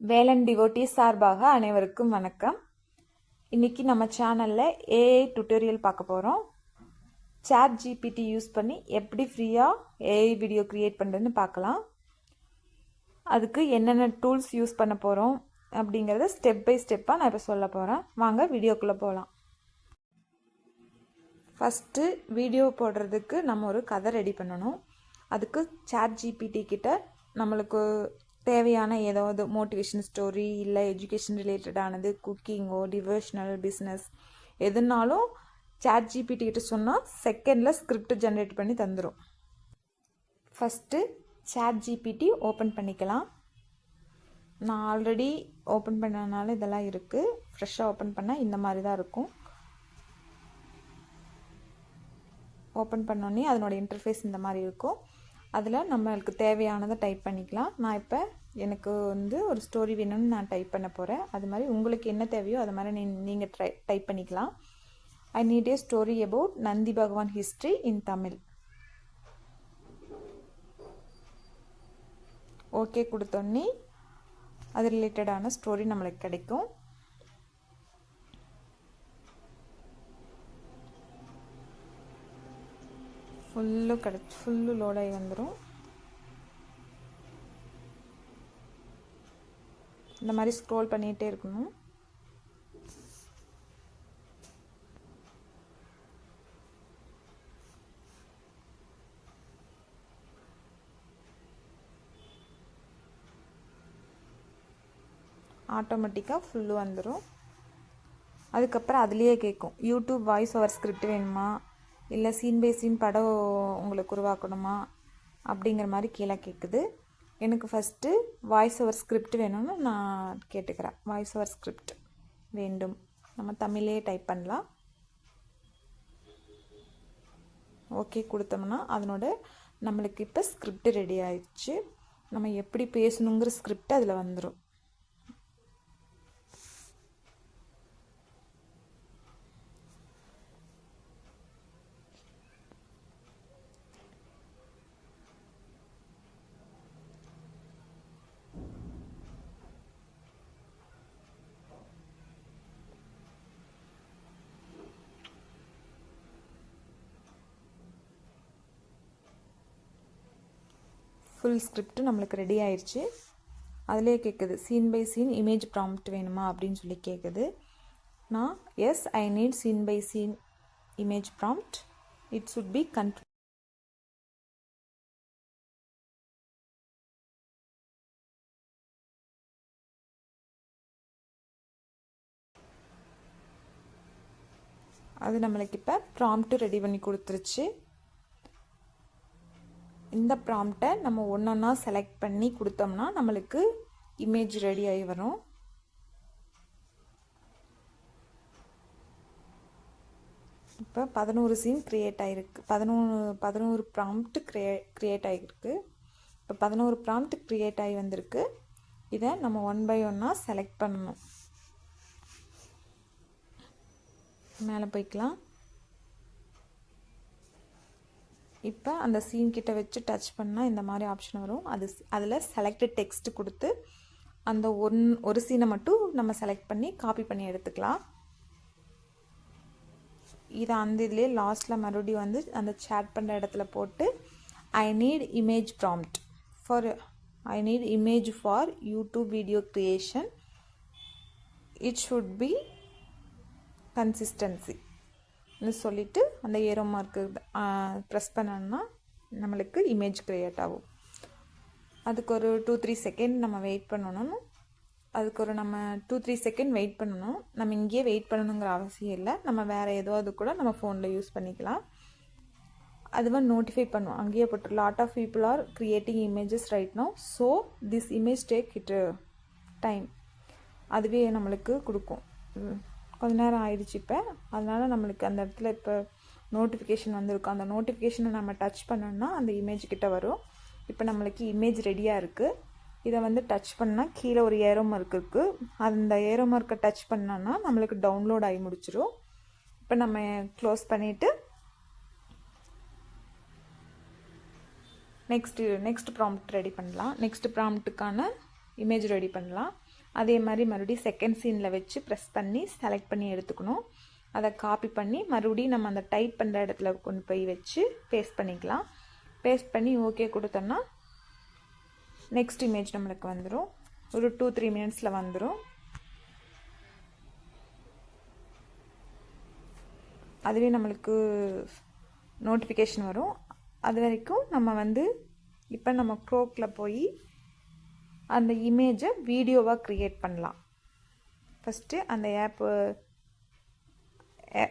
Velan devotee சார்பாக அனைவருக்கும் வணக்கம். இன்னைக்கு நம்ம சேனலில் ஏஐ டுட்டோரியல் பார்க்க போகிறோம் சேட் ஜிபிடி யூஸ் பண்ணி எப்படி ஃப்ரீயாக ஏஐ வீடியோ க்ரியேட் பண்ணுறதுன்னு பார்க்கலாம். அதுக்கு என்னென்ன டூல்ஸ் யூஸ் பண்ண போகிறோம் அப்படிங்கிறத ஸ்டெப் பை ஸ்டெப்பாக நான் இப்போ சொல்ல போகிறேன் வாங்க வீடியோக்குள்ளே போகலாம் ஃபஸ்ட்டு வீடியோ போடுறதுக்கு நம்ம ஒரு கதை ரெடி பண்ணணும். அதுக்கு சேட் ஜிபிடி கிட்ட நம்மளுக்கு தேவையான ஏதாவது மோட்டிவேஷன் ஸ்டோரி இல்லை எஜுகேஷன் ரிலேட்டடானது குக்கிங்கோ டிவோஷனல் பிஸ்னஸ் எதுனாலும் சேட் ஜிபிடி கிட்ட சொன்னால் செகண்டில் ஸ்கிரிப்ட் ஜென்ரேட் பண்ணி தந்துடும் ஃபஸ்ட்டு சேட் ஜிபிடி ஓப்பன் பண்ணிக்கலாம். நான் ஆல்ரெடி ஓப்பன் பண்ணனால இதெல்லாம் இருக்குது ஃப்ரெஷ்ஷாக ஓப்பன் பண்ணால் இந்த மாதிரி தான் இருக்கும். ஓப்பன் பண்ணோன்னே அதனோட இன்டர்ஃபேஸ் இந்த மாதிரி இருக்கும். அதில் நம்மளுக்கு தேவையானதை டைப் பண்ணிக்கலாம். நான் இப்போ எனக்கு வந்து ஒரு ஸ்டோரி வேணும்னு நான் டைப் பண்ண போகிறேன் அது மாதிரி உங்களுக்கு என்ன தேவையோ அது மாதிரி நீ நீங்கள் ட்ரை டைப் பண்ணிக்கலாம். I need a story about Nandi Bhagavan history in Tamil okay கொடுத்தோன்னே அது ரிலேட்டடான ஸ்டோரி நம்மளுக்கு கிடைக்கும். ஃபுல்லு கிடச்சி ஃபுல்லு லோடாகி வந்துடும் இந்த மாதிரி ஸ்க்ரோல் பண்ணிகிட்டே இருக்கணும். ஆட்டோமேட்டிக்காக ஃபுல்லு வந்துடும் அதுக்கப்புறம் அதுலேயே கேட்கும் யூடியூப் வாய்ஸ் ஓவர் ஸ்கிரிப்ட் வேணுமா? இல்லை சீன் பை சீன் படம் உங்களுக்கு உருவாக்கணுமா? அப்படிங்கிற மாதிரி கீழே கேட்குது எனக்கு ஃபஸ்ட்டு வாய்ஸ் ஓவர் ஸ்கிரிப்ட் வேணும்னு நான் கேட்டுக்கிறேன். வாய்ஸ் ஓவர் ஸ்கிரிப்ட் வேண்டும். நம்ம தமிழே டைப் பண்ணலாம். ஓகே கொடுத்தோம்னா அதனோட நம்மளுக்கு இப்போ ஸ்கிரிப்ட் ரெடி ஆயிடுச்சு. நம்ம எப்படி பேசணுங்கிற ஸ்கிரிப்ட் அதில் வந்துடும் ஃபுல் ஸ்கிரிப்ட் நம்மளுக்கு ரெடி ஆயிடுச்சு அதிலே கேட்குது scene by scene image prompt வேணுமா அப்படின்னு சொல்லி கேட்குது நான் yes I need scene by scene image prompt it should be count அது நம்மளுக்கு இப்போ ப்ராம்ப்ட்டு ரெடி பண்ணி கொடுத்துருச்சு. இந்த ப்ராம்ப்டை நம்ம ஒன்று ஒன்றா செலக்ட் பண்ணி கொடுத்தோம்னா நம்மளுக்கு இமேஜ் ரெடி ஆகி வரும். இப்போ பதினோரு சீன் க்ரியேட் ஆகிருக்கு பதினோரு பதினோரு ப்ராம்ப்ட் க்ரியே க்ரியேட் ஆகிருக்கு இப்போ பதினோரு ப்ராம்ப்ட் க்ரியேட் ஆகி வந்திருக்கு. இதை நம்ம ஒன் பை ஒன்னாக செலக்ட் பண்ணணும். மேலே போய்க்கலாம். இப்போ அந்த சீன் கிட்ட வச்சு டச் பண்ணால் இந்த மாதிரி ஆப்ஷன் வரும். அது அதில் செலக்டட் டெக்ஸ்ட் கொடுத்து அந்த ஒன் ஒரு சீனை மட்டும் நம்ம செலக்ட் பண்ணி காப்பி பண்ணி எடுத்துக்கலாம். இதை அந்த இதுலேயே லாஸ்ட்டில் மறுபடியும் வந்து அந்த சேட் பண்ணுற இடத்துல போட்டு I need image prompt for I need image for YouTube video creation it should be consistency சொல்லிவிட்டு அந்த ஏரோ மார்க்கு ப்ரெஸ் பண்ணோன்னா நம்மளுக்கு இமேஜ் க்ரியேட் ஆகும். அதுக்கு ஒரு டூ த்ரீ செகண்ட் நம்ம வெயிட் பண்ணணும். அதுக்கு ஒரு நம்ம டூ த்ரீ செகண்ட் வெயிட் பண்ணணும். நம்ம இங்கேயே வெயிட் பண்ணணுங்கிற அவசியம் இல்லை. நம்ம வேறு ஏதோ அது கூட நம்ம ஃபோனில் யூஸ் பண்ணிக்கலாம். அதுவாக நோட்டிஃபை பண்ணும். அங்கேயே போட்டு lot of people are creating images right no so this image take it time அதுவே நம்மளுக்கு கொடுக்கும். கொஞ்ச நேரம் ஆயிடுச்சு இப்போ. அதனால் நம்மளுக்கு அந்த இடத்துல இப்போ நோட்டிஃபிகேஷன் வந்திருக்கும். அந்த நோட்டிஃபிகேஷனை நம்ம டச் பண்ணோம்னா அந்த இமேஜ் கிட்டே வரும். இப்போ நம்மளுக்கு இமேஜ் ரெடியாக இருக்குது இதை வந்து டச் பண்ணால் கீழே ஒரு ஏரோ மார்க் இருக்குது அந்த ஏரோ மார்க்கை டச் பண்ணோன்னா நம்மளுக்கு டவுன்லோட் ஆகி முடிச்சிடும் இப்போ நம்ம க்ளோஸ் பண்ணிவிட்டு நெக்ஸ்ட்டு நெக்ஸ்ட் ப்ராம்ப்ட் ரெடி பண்ணலாம். நெக்ஸ்ட் ப்ராம்ப்ட்டுக்கான இமேஜ் ரெடி பண்ணலாம். அதே மாதிரி மறுபடியும் செகண்ட் சீனில் வச்சு ப்ரெஸ் பண்ணி செலக்ட் பண்ணி எடுத்துக்கணும். அதை காப்பி பண்ணி மறுபடியும் நம்ம அந்த டைப் பண்ணுற இடத்துல கொண்டு போய் வச்சு பேஸ்ட் பண்ணிக்கலாம். பேஸ்ட் பண்ணி ஓகே கொடுத்தோன்னா நெக்ஸ்ட் இமேஜ் நம்மளுக்கு வந்துடும் ஒரு டூ த்ரீ மினிட்ஸில் வந்துடும் அதுவே நம்மளுக்கு நோட்டிஃபிகேஷன் வரும். அது வரைக்கும் நம்ம வந்து இப்போ நம்ம க்ரோக்கில் போய் அந்த இமேஜை வீடியோவாக க்ரியேட் பண்ணலாம். ஃபஸ்ட்டு அந்த ஆப்பு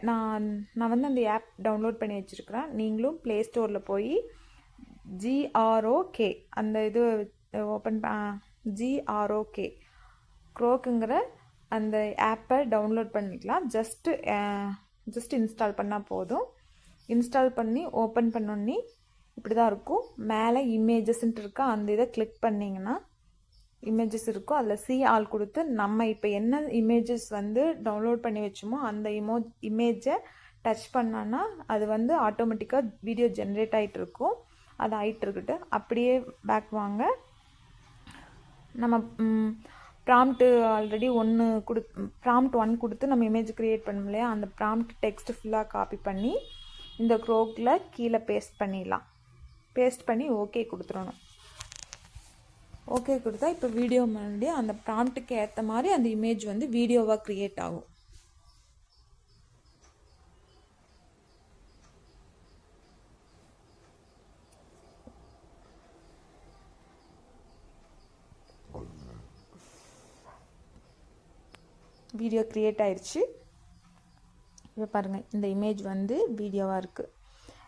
நான் நான் வந்து அந்த ஆப் டவுன்லோட் பண்ணி வச்சுருக்கிறேன். நீங்களும் ப்ளே ஸ்டோரில் போய் ஜிஆர்ஓகே அந்த இது ஓப்பன் ஜிஆர்ஓகே க்ரோக்குங்கிற அந்த ஆப்பை டவுன்லோட் பண்ணிக்கலாம். ஜஸ்ட்டு ஜஸ்ட் இன்ஸ்டால் பண்ணால் போதும். இன்ஸ்டால் பண்ணி ஓப்பன் பண்ணோன்னே இப்படி தான் இருக்கும். மேலே இமேஜஸ்ன்ட்டு இருக்கா அந்த இதை கிளிக் பண்ணிங்கன்னா இமேஜஸ் இருக்கும் அதில் சி ஆல் கொடுத்து நம்ம இப்போ என்ன இமேஜஸ் வந்து டவுன்லோட் பண்ணி வச்சோமோ அந்த இமோ இமேஜை டச் பண்ணோன்னா அது வந்து ஆட்டோமேட்டிக்காக வீடியோ ஜென்ரேட் ஆகிட்டு இருக்கும் அது ஆகிட்டு இருக்கட்டு அப்படியே பேக் வாங்க. நம்ம ப்ராம்ப்ட்டு ஆல்ரெடி ஒன்று கொடு ப்ராம்ப்ட் ஒன் கொடுத்து நம்ம இமேஜ் க்ரியேட் பண்ணோம் இல்லையா? அந்த ப்ராம்ப்ட் டெக்ஸ்ட் ஃபுல்லாக காப்பி பண்ணி இந்த க்ரோக்கில் கீழே பேஸ்ட் பண்ணிடலாம். பேஸ்ட் பண்ணி ஓகே கொடுத்துடணும். ஓகே கொடுத்தா இப்போ வீடியோ மறுபடியும் அந்த ப்ராம்ப்ட்டுக்கு ஏற்ற மாதிரி அந்த இமேஜ் வந்து வீடியோவாக க்ரியேட் ஆகும். வீடியோ க்ரியேட் ஆயிடுச்சு இப்போ பாருங்கள் இந்த இமேஜ் வந்து வீடியோவாக இருக்குது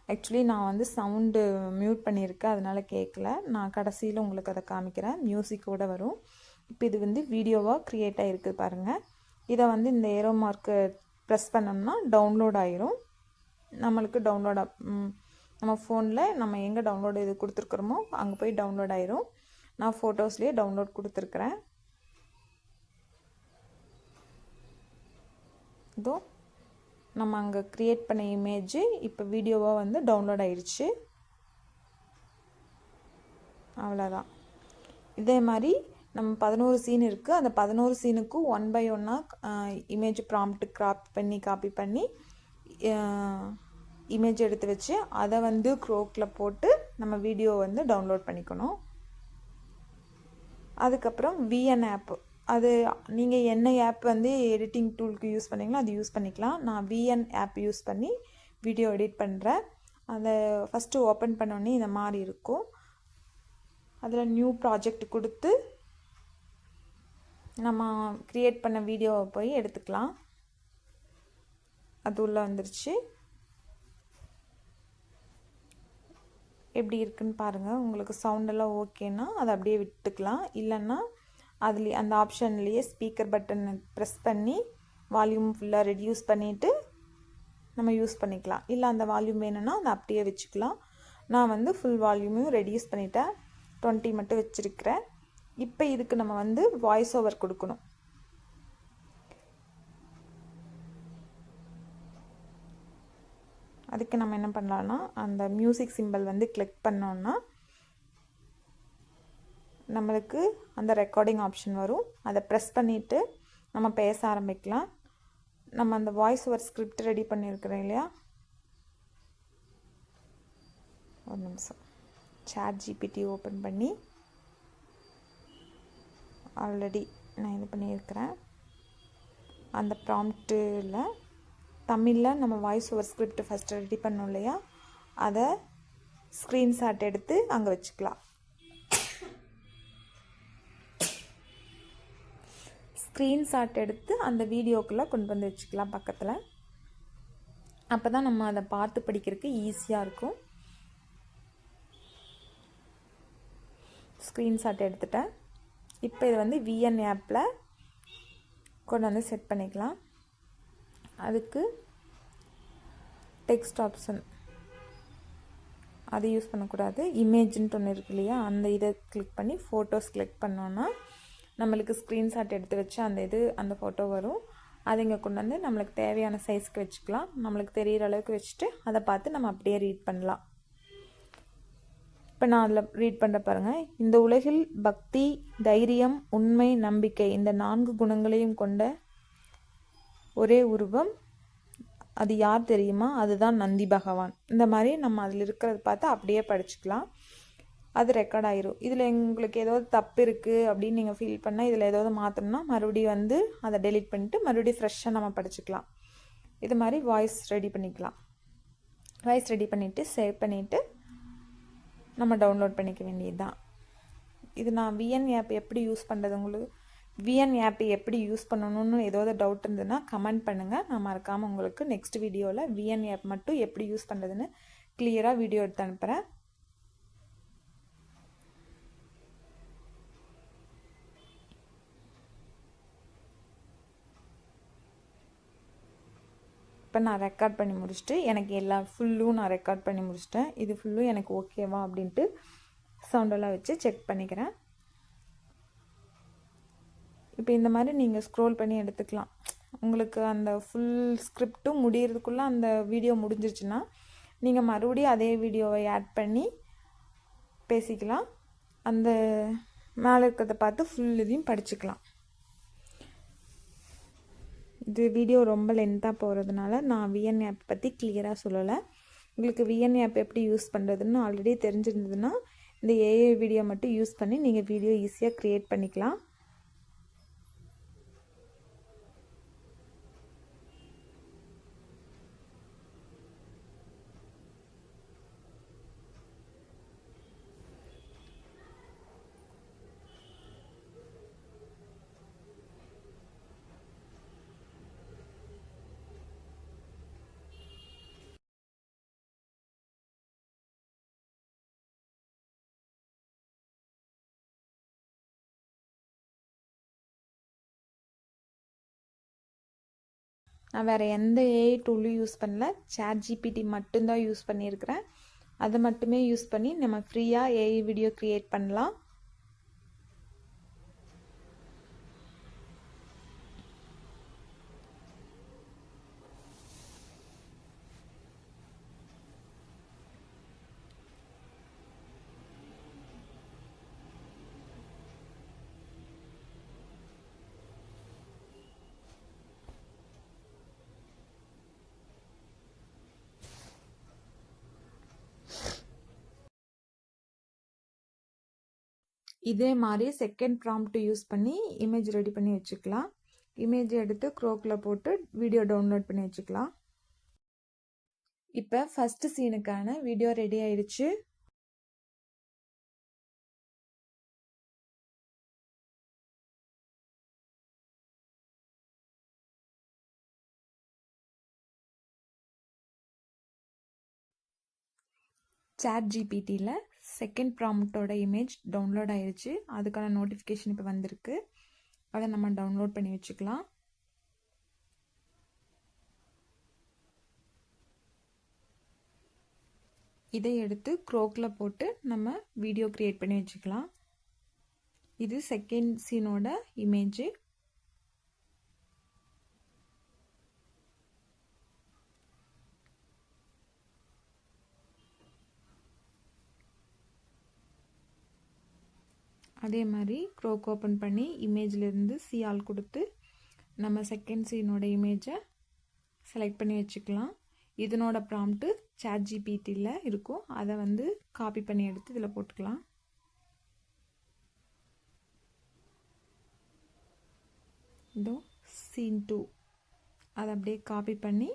ஆக்சுவலி நான் வந்து சவுண்டு மியூட் பண்ணியிருக்கேன் அதனால் கேட்கல நான் கடைசியில் உங்களுக்கு அதை காமிக்கிறேன். மியூசிக்கோடு வரும். இப்போ இது வந்து வீடியோவாக க்ரியேட் ஆகிருக்கு பாருங்கள் இதை வந்து இந்த ஏரோ மார்க்கு ப்ரெஸ் பண்ணோம்னா டவுன்லோட் ஆயிரும். நம்மளுக்கு டவுன்லோட் நம்ம ஃபோனில் நம்ம எங்கே டவுன்லோடு இது கொடுத்துருக்குறோமோ அங்கே போய் டவுன்லோட் ஆயிரும். நான் ஃபோட்டோஸ்லேயே டவுன்லோட் கொடுத்துருக்குறேன். இதோ. நம்ம அங்கே க்ரியேட் பண்ண இமேஜ் இப்போ வீடியோவாக வந்து டவுன்லோட் ஆயிடுச்சு அவ்வளோதான் இதே மாதிரி நம்ம பதினோரு சீன் இருக்குது அந்த பதினோரு சீனுக்கும் ஒன் பை ஒன்னாக இமேஜ் ப்ராம்ப்ட் கிராப் பண்ணி காப்பி பண்ணி இமேஜ் எடுத்து வச்சு அதை வந்து க்ரோக்கில் போட்டு நம்ம வீடியோ வந்து டவுன்லோட் பண்ணிக்கணும். அதுக்கப்புறம் விஎன் ஆப்பு அது நீங்கள் என்ன ஆப் வந்து எடிட்டிங் டூலுக்கு யூஸ் பண்ணீங்களோ அது யூஸ் பண்ணிக்கலாம். நான் விஎன் ஆப் யூஸ் பண்ணி வீடியோ எடிட் பண்ணுறேன் அதை ஃபஸ்ட்டு ஓப்பன் பண்ணோன்னே இந்த மாதிரி இருக்கும். அதில் நியூ ப்ராஜெக்ட் கொடுத்து நம்ம க்ரியேட் பண்ண வீடியோவை போய் எடுத்துக்கலாம். அது உள்ளே வந்துருச்சு. எப்படி இருக்குன்னு பாருங்கள் உங்களுக்கு சவுண்டெல்லாம் ஓகேன்னா அதை அப்படியே விட்டுக்கலாம். இல்லைன்னா அதுலேயே அந்த ஆப்ஷன்லேயே ஸ்பீக்கர் பட்டனை ப்ரெஸ் பண்ணி வால்யூம் ஃபுல்லாக ரெடியூஸ் பண்ணிவிட்டு நம்ம யூஸ் பண்ணிக்கலாம். இல்லை அந்த வால்யூம் வேணும்னா அதை அப்படியே வச்சுக்கலாம். நான் வந்து ஃபுல் வால்யூமையும் ரெடியூஸ் பண்ணிட்டேன். டுவெண்ட்டி மட்டும் வச்சுருக்கிறேன். இப்போ இதுக்கு நம்ம வந்து வாய்ஸ் ஓவர் கொடுக்கணும். அதுக்கு நம்ம என்ன பண்ணலான்னா அந்த மியூசிக் சிம்பிள் வந்து கிளிக் பண்ணோன்னா நம்மளுக்கு அந்த ரெக்கார்டிங் ஆப்ஷன் வரும். அதை ப்ரெஸ் பண்ணிவிட்டு நம்ம பேச ஆரம்பிக்கலாம். நம்ம அந்த வாய்ஸ் ஓவர் ஸ்கிரிப்ட் ரெடி பண்ணியிருக்கிறோம் இல்லையா? ஒரு நிமிஷம். சாட் ஜிபிடி ஓப்பன் பண்ணி ஆல்ரெடி நான் இது பண்ணியிருக்கிறேன். அந்த ப்ராம்ப்டில் தமிழில் நம்ம voice over script first ready பண்ணோம் இல்லையா? அதை ஸ்க்ரீன்ஷாட் எடுத்து அங்கே வச்சுக்கலாம். ஸ்க்ரீன்ஷாட் எடுத்து அந்த வீடியோக்குள்ளே கொண்டு வந்து வச்சுக்கலாம் பக்கத்தில். அப்போ தான் நம்ம அதை பார்த்து படிக்கிறதுக்கு ஈஸியாக இருக்கும். ஸ்க்ரீன்ஷாட் எடுத்துட்டேன். இப்போ இது வந்து விஎன் ஆப்பில் கொண்டு வந்து செட் பண்ணிக்கலாம். அதுக்கு டெக்ஸ்ட் ஆப்ஷன் அதை யூஸ் பண்ணக்கூடாது. இமேஜின்ட்டு ஒன்று இருக்கு இல்லையா? அந்த இதை கிளிக் பண்ணி ஃபோட்டோஸ் கிளிக் பண்ணோன்னா நம்மளுக்கு ஸ்க்ரீன்ஷாட் எடுத்து வச்சு அந்த இது அந்த ஃபோட்டோ வரும். அதை இங்கே கொண்டு வந்து நம்மளுக்கு தேவையான சைஸ்க்கு வச்சுக்கலாம். நம்மளுக்கு தெரிகிற அளவுக்கு வச்சுட்டு அதை பார்த்து நம்ம அப்படியே ரீட் பண்ணலாம். இப்போ நான் அதில் ரீட் பண்ணுற பாருங்கள் இந்த உலகில் பக்தி தைரியம் உண்மை நம்பிக்கை இந்த நான்கு குணங்களையும் கொண்ட ஒரே உருவம். அது யார் தெரியுமா? அதுதான் நந்தி பகவான். இந்த மாதிரி நம்ம அதில் இருக்கிறத பார்த்து அப்படியே படிச்சுக்கலாம். அது ரெக்கார்ட் ஆயிரும். இதில் உங்களுக்கு ஏதாவது தப்பு இருக்குது அப்படின்னு நீங்கள் ஃபீல் பண்ணால் இதில் ஏதாவது மாற்றணும்னா மறுபடியும் வந்து அதை டெலிட் பண்ணிவிட்டு மறுபடியும் ஃப்ரெஷ்ஷாக நம்ம படிச்சுக்கலாம். இது மாதிரி வாய்ஸ் ரெடி பண்ணிக்கலாம். வாய்ஸ் ரெடி பண்ணிவிட்டு சேவ் பண்ணிவிட்டு நம்ம டவுன்லோட் பண்ணிக்க வேண்டியது தான் இது நான் விஎன் ஆப் எப்படி யூஸ் பண்ணுறது உங்களுக்கு? விஎன் ஆப் எப்படி யூஸ் பண்ணணும்னு ஏதாவது டவுட் இருந்ததுன்னா கமெண்ட் பண்ணுங்கள் நான் மறக்காமல் உங்களுக்கு நெக்ஸ்ட் வீடியோவில் விஎன் ஆப் மட்டும் எப்படி யூஸ் பண்ணுறதுன்னு கிளியராக வீடியோ எடுத்து அனுப்புகிறேன் இப்போ நான் ரெக்கார்ட் பண்ணி முடிச்சுட்டு எனக்கு எல்லா ஃபுல்லும் நான் ரெக்கார்ட் பண்ணி முடிச்சிட்டேன். இது ஃபுல்லும் எனக்கு ஓகேவா அப்படின்ட்டு சவுண்டெல்லாம் வச்சு செக் பண்ணிக்கிறேன். இப்போ இந்த மாதிரி நீங்கள் ஸ்க்ரோல் பண்ணி எடுத்துக்கலாம். உங்களுக்கு அந்த ஃபுல் ஸ்கிரிப்டும் முடிகிறதுக்குள்ளே அந்த வீடியோ முடிஞ்சிருச்சுன்னா நீங்கள் மறுபடியும் அதே வீடியோவை ஆட் பண்ணி பேசிக்கலாம். அந்த மேலே இருக்கிறத பார்த்து ஃபுல் இதையும் படிச்சுக்கலாம். இது வீடியோ ரொம்ப லென்த்தாக போகிறதுனால நான் விஎன் ஆப் பற்றி கிளியராக சொல்லலை. உங்களுக்கு விஎன் ஆப் எப்படி யூஸ் பண்ணுறதுன்னு ஆல்ரெடி தெரிஞ்சிருந்ததுன்னா இந்த ஏஐ வீடியோ மட்டும் யூஸ் பண்ணி நீங்கள் வீடியோ ஈஸியாக க்ரியேட் பண்ணிக்கலாம். நான் வேறு எந்த ஏஐ டூலும் யூஸ் பண்ணல. சேட் ஜிபிடி மட்டும்தான் யூஸ் பண்ணியிருக்கிறேன். அதை மட்டுமே யூஸ் பண்ணி நம்ம ஃப்ரீயாக ஏஐ வீடியோ க்ரியேட் பண்ணலாம். இதே மாதிரி செகண்ட் ப்ராம்ப்ட் யூஸ் பண்ணி இமேஜ் ரெடி பண்ணி வச்சுக்கலாம். இமேஜ் எடுத்து க்ரோக்கில் போட்டு வீடியோ டவுன்லோட் பண்ணி வச்சுக்கலாம். இப்போ ஃபஸ்ட்டு சீனுக்கான வீடியோ ரெடி ஆயிடுச்சு. சேட் ஜிபிடியில் செகண்ட் ப்ராம்ப்டோட இமேஜ் டவுன்லோட் ஆயிடுச்சு அதுக்கான நோட்டிஃபிகேஷன் இப்போ வந்திருக்கு. அதை நம்ம டவுன்லோட் பண்ணி வச்சுக்கலாம். இதை எடுத்து க்ரோக்கில் போட்டு நம்ம வீடியோ க்ரியேட் பண்ணி வச்சுக்கலாம். இது செகண்ட் சீனோட இமேஜு அதே மாதிரி க்ரோக் ஓப்பன் பண்ணி இமேஜ்லேருந்து சியால் கொடுத்து நம்ம செகண்ட் சீனோட இமேஜை செலக்ட் பண்ணி வச்சுக்கலாம். இதனோட ப்ராம்ப்ட்டு சேட் ஜிபிடியில் இருக்கும். அதை வந்து காப்பி பண்ணி எடுத்து இதில் போட்டுக்கலாம். இதோ சீன் டூ அதை அப்படியே காப்பி பண்ணி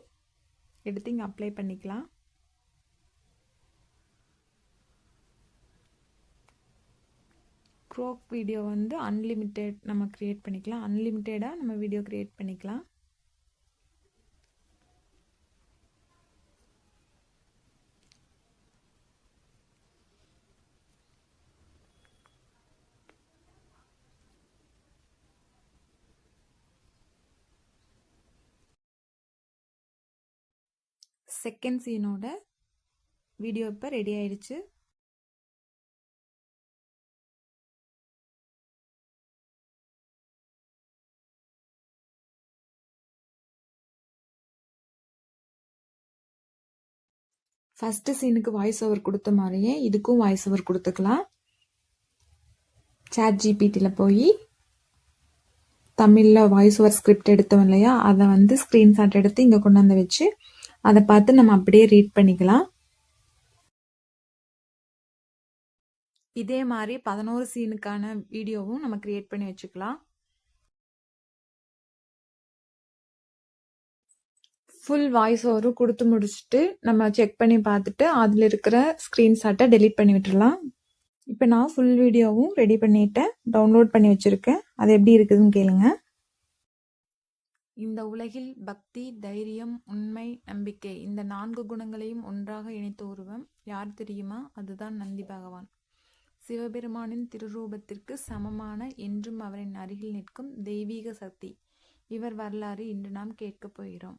எடுத்து இங்கே அப்ளை பண்ணிக்கலாம். க்ரோக் வீடியோ வந்து அன்லிமிட்டெட் நம்ம க்ரியேட் பண்ணிக்கலாம். அன்லிமிட்டெடாக நம்ம வீடியோ க்ரியேட் பண்ணிக்கலாம். செகண்ட் சீனோட வீடியோ இப்போ ரெடி ஆயிடுச்சு. ஃபஸ்ட்டு சீனுக்கு வாய்ஸ் ஓவர் கொடுத்த மாதிரியே இதுக்கும் வாய்ஸ் ஓவர் கொடுத்துக்கலாம். சேட் ஜிபிடியில் போய் தமிழில் வாய்ஸ் ஓவர் ஸ்கிரிப்ட் எடுத்தோம் இல்லையா? அதை வந்து ஸ்க்ரீன்ஷாட் எடுத்து இங்கே கொண்டாந்து வச்சு அதை பார்த்து நம்ம அப்படியே ரீட் பண்ணிக்கலாம். இதே மாதிரி பதினோரு சீனுக்கான வீடியோவும் நம்ம க்ரியேட் பண்ணி வச்சுக்கலாம். ஃபுல் வாய்ஸ் ஓவரும் கொடுத்து முடிச்சுட்டு நம்ம செக் பண்ணி பார்த்துட்டு அதில் இருக்கிற ஸ்க்ரீன்ஷாட்டை டெலீட் பண்ணி விட்டுடலாம் இப்போ நான் ஃபுல் வீடியோவும் ரெடி பண்ணிட்டேன். டவுன்லோட் பண்ணி வச்சுருக்கேன். அது எப்படி இருக்குதுன்னு கேளுங்க. இந்த உலகில் பக்தி தைரியம் உண்மை நம்பிக்கை இந்த நான்கு குணங்களையும் ஒன்றாக இணைத்த உருவம். யார் தெரியுமா? அதுதான் நந்தி பகவான். சிவபெருமானின் திருரூபத்திற்கு சமமான என்றும் அவரின் அருகில் நிற்கும் தெய்வீக சக்தி. இவர் வரலாறு இன்று நாம் கேட்கப் போகிறோம்.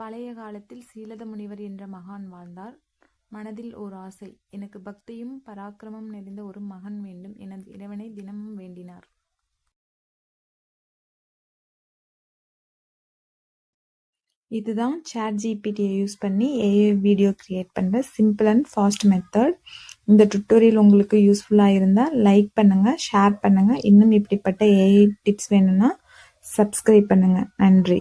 பழைய காலத்தில் சீலத முனிவர் என்ற மகான் வாழ்ந்தார். மனதில் ஓர் ஆசை எனக்கு பக்தியும் பராக்கிரமம் நிறைந்த ஒரு மகன் வேண்டும் எனது இறைவனை தினமும் வேண்டினார். இதுதான் சேட் ஜிபிடியை யூஸ் பண்ணி ஏஐ வீடியோ கிரியேட் பண்ணுற சிம்பிள் அண்ட் ஃபாஸ்ட் மெத்தட் இந்த டுட்டோரியல் உங்களுக்கு யூஸ்ஃபுல்லாக இருந்தால் லைக் பண்ணுங்கள் ஷேர் பண்ணுங்கள் இன்னும் இப்படிப்பட்ட ஏஐ டிப்ஸ் வேணும்னா சப்ஸ்கிரைப் பண்ணுங்கள் நன்றி.